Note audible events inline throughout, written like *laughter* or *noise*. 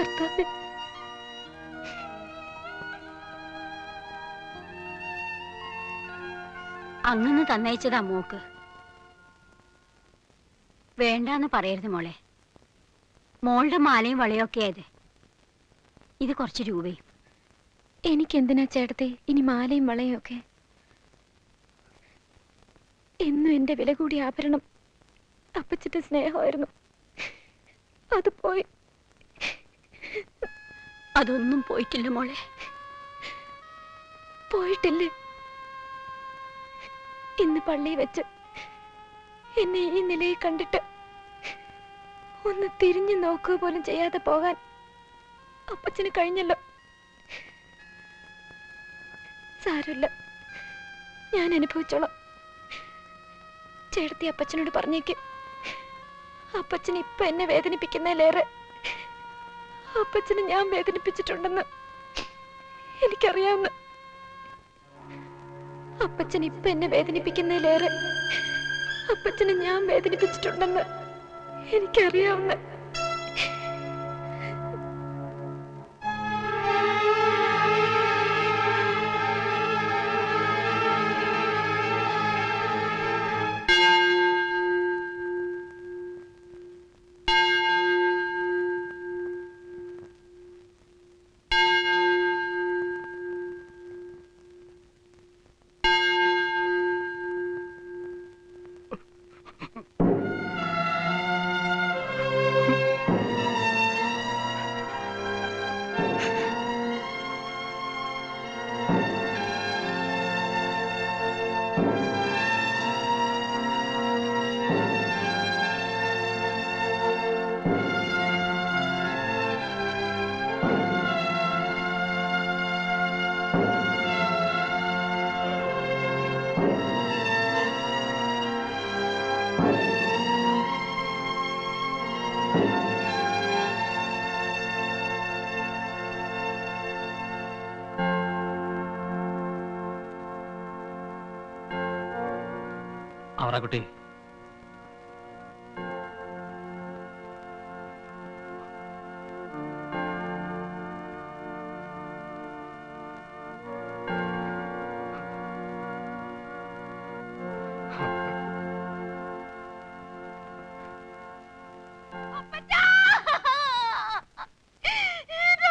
കർത്താവേ. അങ്ങനെ തന്നയച്ചതാ മോക്ക്. വേണ്ടാന്ന് പറയരുത് മോളെ. മോളുടെ മാലയും വളയൊക്കെ ആയത്. ഇത് കുറച്ച് രൂപയും. എനിക്കെന്തിനാ ചേട്ടത്തെ ഇനി മാലയും വളയും ഒക്കെ എന്നും എന്റെ വില കൂടിയ ആഭരണം അപ്പച്ചിട്ട് സ്നേഹമായിരുന്നു. അത് പോയി. അതൊന്നും പോയിട്ടില്ല മോളെ. പോയിട്ടില്ല. ഇന്ന് പള്ളി വെച്ച് എന്നെ ഈ നിലയിൽ കണ്ടിട്ട് ഒന്ന് തിരിഞ്ഞു നോക്കുക പോലും ചെയ്യാതെ പോകാൻ അപ്പച്ചന് കഴിഞ്ഞല്ലോ. സാരമില്ല. ഞാൻ അനുഭവിച്ചോളാം. ചേർത്തി അപ്പച്ചനോട് പറഞ്ഞേക്ക്. അപ്പച്ചൻ ഇപ്പൊ എന്നെ വേദനിപ്പിക്കുന്നതിലേറെ അപ്പച്ചന് ഞാൻ വേദനിപ്പിച്ചിട്ടുണ്ടെന്ന് എനിക്കറിയാവുന്ന അപ്പച്ചൻ ഇപ്പൊ എന്നെ വേദനിപ്പിക്കുന്നതിലേറെ അപ്പച്ചനെ ഞാൻ വേദനിപ്പിച്ചിട്ടുണ്ടെന്ന് എനിക്കറിയാവുന്ന അവറാക്കുട്ടി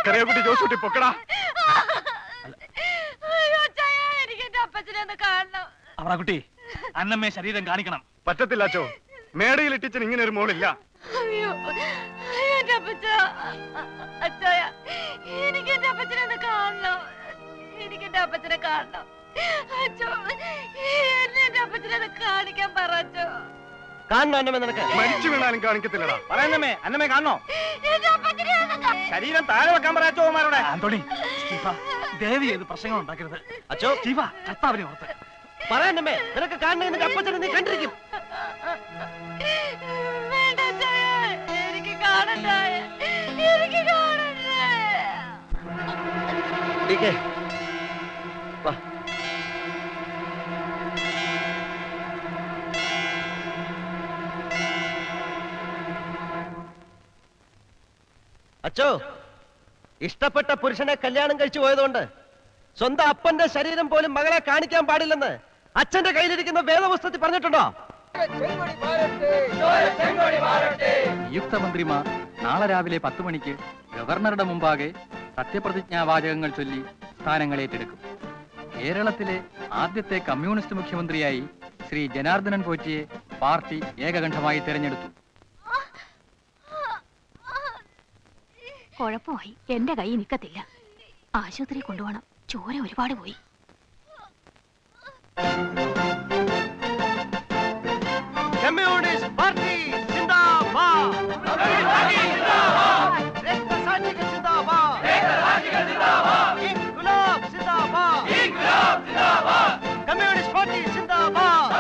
കറിയാക്കുട്ടി ജോസൂട്ടി പൊക്കടാ. അവറാക്കുട്ടി അന്നമ്മേ ശരീരം കാണിക്കണം. പറ്റത്തില്ല അച്ചോ. മേടയിൽ ഇട്ടിച്ചൻ ഇങ്ങനെ ഒരു മോളില്ല. അയ്യോ എന്റെ അപ്പച്ച അച്ചായ എനിക്ക് എന്റെ അപ്പച്ചനെ ഒന്ന് കാണണം. എനിക്ക് എന്റെ അപ്പച്ചനെ കാണണം. അച്ചോ എന്നെ എന്റെ അപ്പച്ചനെ ഒന്ന് കാണിക്കാൻ പറ അച്ചോ. കാണണോ അന്നമ്മേ നിനക്ക്? മരിച്ചു വീണാലും കാണിക്കത്തില്ലടാ. പറയുന്നമ്മേ അന്നമ്മേ കാണണോ? എന്റെ അപ്പച്ചനെ ഒന്ന് കാ- ശരീരം താഴെ വെക്കാൻ ആന്റോണി സ്റ്റീഫ ദേവി ഏത് പ്രശ്നങ്ങൾ ഉണ്ടാക്കരുത്. അച്ചോ. സ്റ്റീഫ കർത്താവിനെ ഓർത്ത്. പറയാനമ്മേ നിനക്ക് കാണണേ നിന്റെ അപ്പച്ചനെ നീ കണ്ടിരിക്കും. അച്ചോ ഇഷ്ടപ്പെട്ട പുരുഷനെ കല്യാണം കഴിച്ചു പോയതുകൊണ്ട് സ്വന്തം അപ്പന്റെ ശരീരം പോലും മകളെ കാണിക്കാൻ പാടില്ലെന്ന് അച്ഛന്റെ കയ്യിലിരിക്കുന്ന വേദപുസ്തകത്തിൽ പറഞ്ഞിട്ടുണ്ടോ? നിയുക്ത മന്ത്രിമാർ നാളെ രാവിലെ പത്ത് മണിക്ക് ഗവർണറുടെ മുമ്പാകെ സത്യപ്രതിജ്ഞാവാചകങ്ങൾ ചൊല്ലി സ്ഥാനങ്ങൾ ഏറ്റെടുക്കും. കേരളത്തിലെ ആദ്യത്തെ കമ്മ്യൂണിസ്റ്റ് മുഖ്യമന്ത്രിയായി ശ്രീ ജനാർദ്ദനൻ പോറ്റിയെ പാർട്ടി ഏകകണ്ഠമായി തെരഞ്ഞെടുത്തു. കുഴപ്പമായി. എന്റെ കൈ നിൽക്കത്തില്ല. ആശുപത്രി കൊണ്ടുപോകണം. ചോര ഒരുപാട് പോയി. പാർട്ടി സിന്ദാബാദ്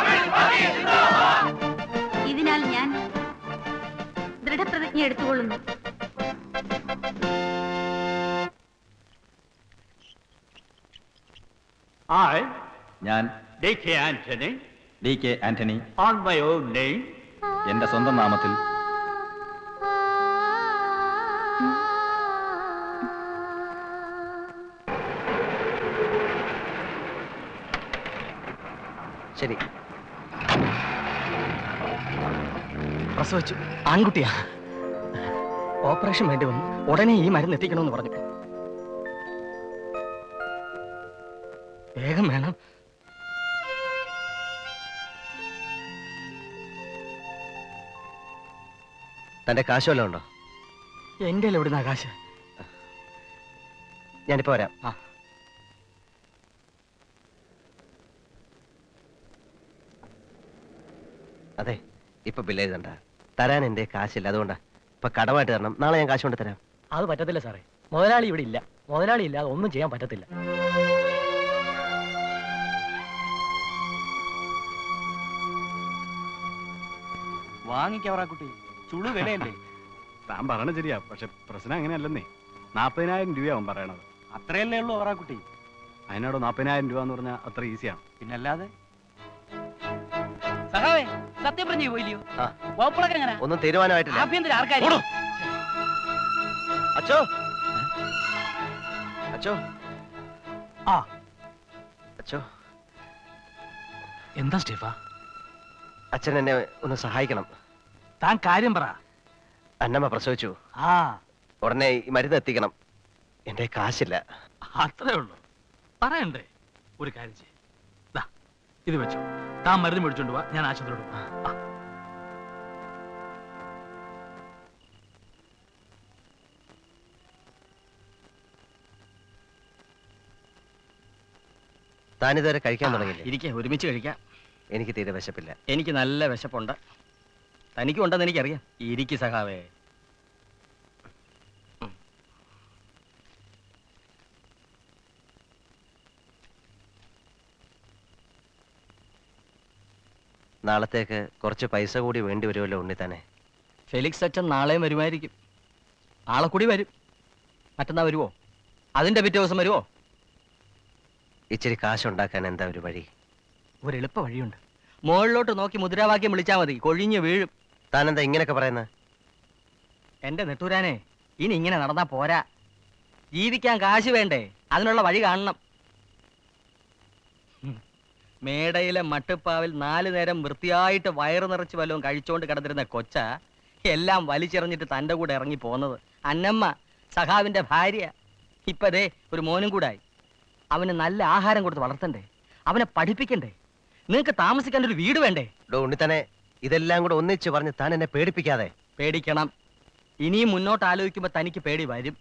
ഇതിനാൽ ഞാൻ ദൃഢപ്രതിജ്ഞ എടുത്തുകൊള്ളുന്നു. ഞാൻ D K. Antony D Antony on my own name. എന്റെ സ്വന്തം നാമത്തിൽ. ശരി. പ്രസവിച്ചു. ആൺകുട്ടിയാ. ഓപ്പറേഷൻ വേണ്ടി വന്നു. ഉടനെ ഈ മരുന്ന് എത്തിക്കണമെന്ന് പറഞ്ഞു വേഗം വേണം. തന്റെ കാശ് വല്ലതും ഉണ്ടോ? എന്റെ എവിടുന്ന കാശ്? ഞാനിപ്പോ വരാം. ആ. അതെ ഇപ്പൊ ബില്ല് എഴുതണ്ട. തരാൻ എന്റെ കാശില്ല അതുകൊണ്ടാ. ഇപ്പൊ കടമായിട്ട് തരണം. നാളെ ഞാൻ കാശ് കൊണ്ട് തരാം അത് പറ്റത്തില്ല സാറേ. മുതലാളി ഇവിടെ ഇല്ല. മുതലാളി ഇല്ലാതെ ഒന്നും ചെയ്യാൻ പറ്റത്തില്ല. വാങ്ങിക്കവറാ കുട്ടി. ചുളു വിലയല്ലേ? താൻ പറയണ ശരിയാ പക്ഷെ പ്രശ്നം അങ്ങനെയല്ലെന്നേ. നാപ്പതിനായിരം രൂപയാവും പറയണത്. അത്രയല്ലേ ഉള്ളൂ അവറാ കുട്ടി അതിനോട് നാപ്പതിനായിരം രൂപ എന്ന് പറഞ്ഞാൽ അത്ര ഈസിയാണ്. പിന്നല്ലാതെ? സഹാവേ സത്യപ്രതി പോയില്ലയോ ആ. വകുപ്പുകളൊക്കെ എങ്ങനെ? ഒന്നും തീരുമാനമായിട്ടില്ല. ആഭ്യന്തര ആർക്കാരും? അച്ചോ. അച്ചോ. ആ. അച്ചോ. എന്താ സ്റ്റീഫ? അച്ഛൻ എന്നെ ഒന്ന് സഹായിക്കണം. താൻ കാര്യം പറ. അന്നമ്മ പ്രസവിച്ചു. ആ. ഉടനെ ഈ മരുന്ന് എത്തിക്കണം. എന്റെ കാശില്ല. അത്രേ ഉള്ളൂ. പറയണ്ടേ? ഒരു കാര്യം ചെയ്യ്. ഇത് വെച്ചോ. താൻ മരുന്ന് മേടിച്ചോണ്ട് പോവാ ഞാൻ ആശുപത്രിയോട്. താനിതുവരെ കഴിക്കാൻ തുടങ്ങി ഇരിക്കെ. ഒരുമിച്ച് കഴിക്കാം. എനിക്ക് തീരെ വിശപ്പില്ല. എനിക്ക് നല്ല വിശപ്പുണ്ട്. തനിക്കും ഉണ്ടെന്ന് എനിക്കറിയാം. ഇരിക്കു സഹാവേ നാളത്തേക്ക് കുറച്ച് പൈസ കൂടി വേണ്ടി വരുമല്ലോ ഉണ്ണി തന്നെ ഫെലിക്സ് അച്ഛൻ നാളെയും വരുമായിരിക്കും. നാളെ കൂടി വരും. മറ്റന്നാ വരുവോ? അതിന്റെ പിറ്റേ ദിവസം വരുവോ? ഇച്ചിരി കാശുണ്ടാക്കാൻ എന്താ ഒരു വഴി? ഒരു എളുപ്പ വഴിയുണ്ട്. മുകളിലോട്ട് നോക്കി മുദ്രാവാക്യം വിളിച്ചാൽ മതി. കൊഴിഞ്ഞ് വീഴും. താനെന്താ ഇങ്ങനെയൊക്കെ പറയുന്നത് എന്റെ നെട്ടൂരാനെ ഇനി ഇങ്ങനെ നടന്നാ പോരാ. ജീവിക്കാൻ കാശ് വേണ്ടേ അതിനുള്ള വഴി കാണണം. മേടയിലെ മട്ടുപ്പാവിൽ നാലു നേരം വൃത്തിയായിട്ട് വയറ് നിറച്ച് വല്ലതും കഴിച്ചോണ്ട് കിടന്നിരുന്ന കൊച്ച എല്ലാം വലിച്ചെറിഞ്ഞിട്ട് തന്റെ കൂടെ ഇറങ്ങി പോന്നത്. അന്നമ്മ സഖാവിന്റെ ഭാര്യ. ഇപ്പതേ ഒരു മോനും കൂടായി. അവന് നല്ല ആഹാരം കൊടുത്ത് വളർത്തണ്ടേ. അവനെ പഠിപ്പിക്കണ്ടേ. നിങ്ങൾക്ക് താമസിക്കാൻ ഒരു വീട് വേണ്ടേ? ഡോ ഉണ്ണി തന്നെ ഇതെല്ലാം കൂടെ ഒന്നിച്ച് പറഞ്ഞ് താൻ എന്നെ പേടിപ്പിക്കാതെ. പേടിക്കണം. ഇനിയും മുന്നോട്ട് ആലോചിക്കുമ്പോൾ തനിക്ക് പേടി വരും.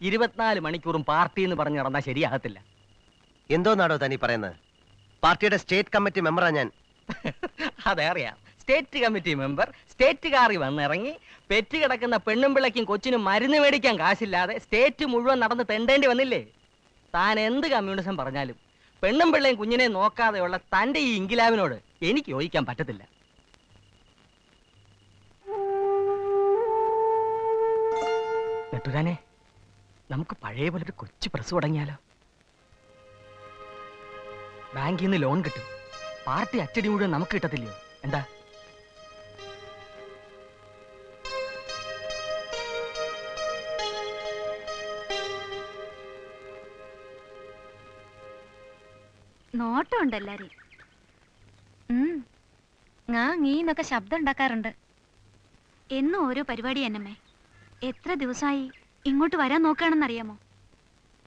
ഇരുപത്തിനാല് മണിക്കൂറും പാർട്ടി എന്ന് പറഞ്ഞ് നടന്നാൽ ശരിയാകത്തില്ല. എന്തോന്നാടോ തനി പറയുന്നത്? പാർട്ടിയുടെ സ്റ്റേറ്റ് കമ്മിറ്റി മെമ്പറാ ഞാൻ. *laughs* അതെ അറിയാം. സ്റ്റേറ്റ് കമ്മിറ്റി മെമ്പർ സ്റ്റേറ്റ് കാറി വന്നിറങ്ങി പെറ്റ് കിടക്കുന്ന പെണ്ണും പിള്ളയ്ക്കും കൊച്ചിനും മരുന്ന് മേടിക്കാൻ കാശില്ലാതെ സ്റ്റേറ്റ് മുഴുവൻ നടന്ന് തെണ്ടേണ്ടി വന്നില്ലേ? താൻ എന്ത് കമ്മ്യൂണിസം പറഞ്ഞാലും പെണ്ണും പിള്ളയും കുഞ്ഞിനെ നോക്കാതെയുള്ള തന്റെ ഈ ഇംഗിലാവിനോട് എനിക്ക് യോജിക്കാൻ പറ്റത്തില്ല. നെട്ടുരാനെ നമുക്ക് പഴയ പോലെ ഒരു കൊച്ചു പ്രസ് തുടങ്ങിയാലോ? ബാങ്കിൽ നിന്ന് ലോൺ കിട്ടും. പാർട്ടി അച്ചടി മുഴുവൻ നമുക്ക് കിട്ടത്തില്ലയോ? എന്താ? നോട്ടമുണ്ട് എല്ലാരും ശബ്ദം ഉണ്ടാക്കാറുണ്ട്. എന്നും ഓരോ പരിപാടി എന്നമ്മേ എത്ര ദിവസമായി ഇങ്ങോട്ട് വരാൻ നോക്കുകയാണെന്നറിയാമോ?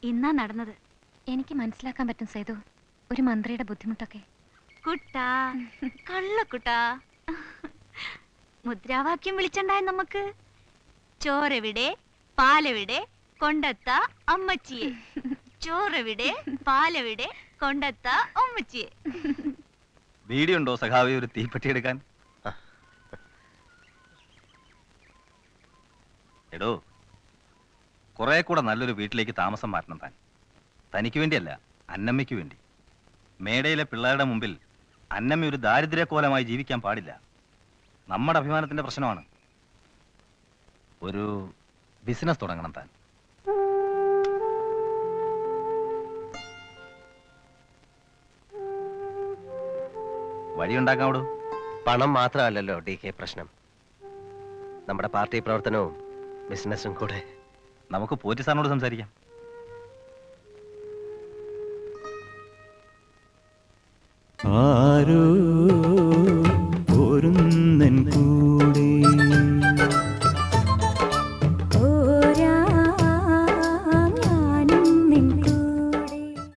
ഇന്നാ നടന്നത്. എനിക്ക് മനസ്സിലാക്കാൻ പറ്റും സേതു. ഒരു മന്ത്രിയുടെ ബുദ്ധിമുട്ടൊക്കെ. കുട്ടാ കള്ളക്കുട്ടാ മുദ്രാവാക്യം വിളിച്ചണ്ടായ നമുക്ക്? ചോറെവിടെ പാലെവിടെ കൊണ്ടത്ത അമ്മച്ചിയെ. ചോറെവിടെ പാലെവിടെ കൊണ്ടത്ത അമ്മച്ചിയെ. വീടിയുണ്ടോ സഖാവി ഒരു തീപ്പെട്ടി എടുക്കാൻ? എടോ കുറെ കൂടെ നല്ലൊരു വീട്ടിലേക്ക് താമസം മാറ്റണം താൻ. തനിക്ക് വേണ്ടിയല്ല അന്നമ്മയ്ക്ക് വേണ്ടി. മേടയിലെ പിള്ളേരുടെ മുമ്പിൽ അന്നമ്മ ഒരു ദാരിദ്ര്യക്കോലമായി ജീവിക്കാൻ പാടില്ല. നമ്മുടെ അഭിമാനത്തിന്റെ പ്രശ്നമാണ്. ഒരു ബിസിനസ് തുടങ്ങണം താൻ. വഴിയുണ്ടാക്കാവിടോ പണം മാത്രമല്ലല്ലോ ഡി കെ പ്രശ്നം. നമ്മുടെ പാർട്ടി പ്രവർത്തനവും ബിസിനസ്സും കൂടെ. നമുക്ക് പോറ്റി സാറിനോട് സംസാരിക്കാം. ആരോ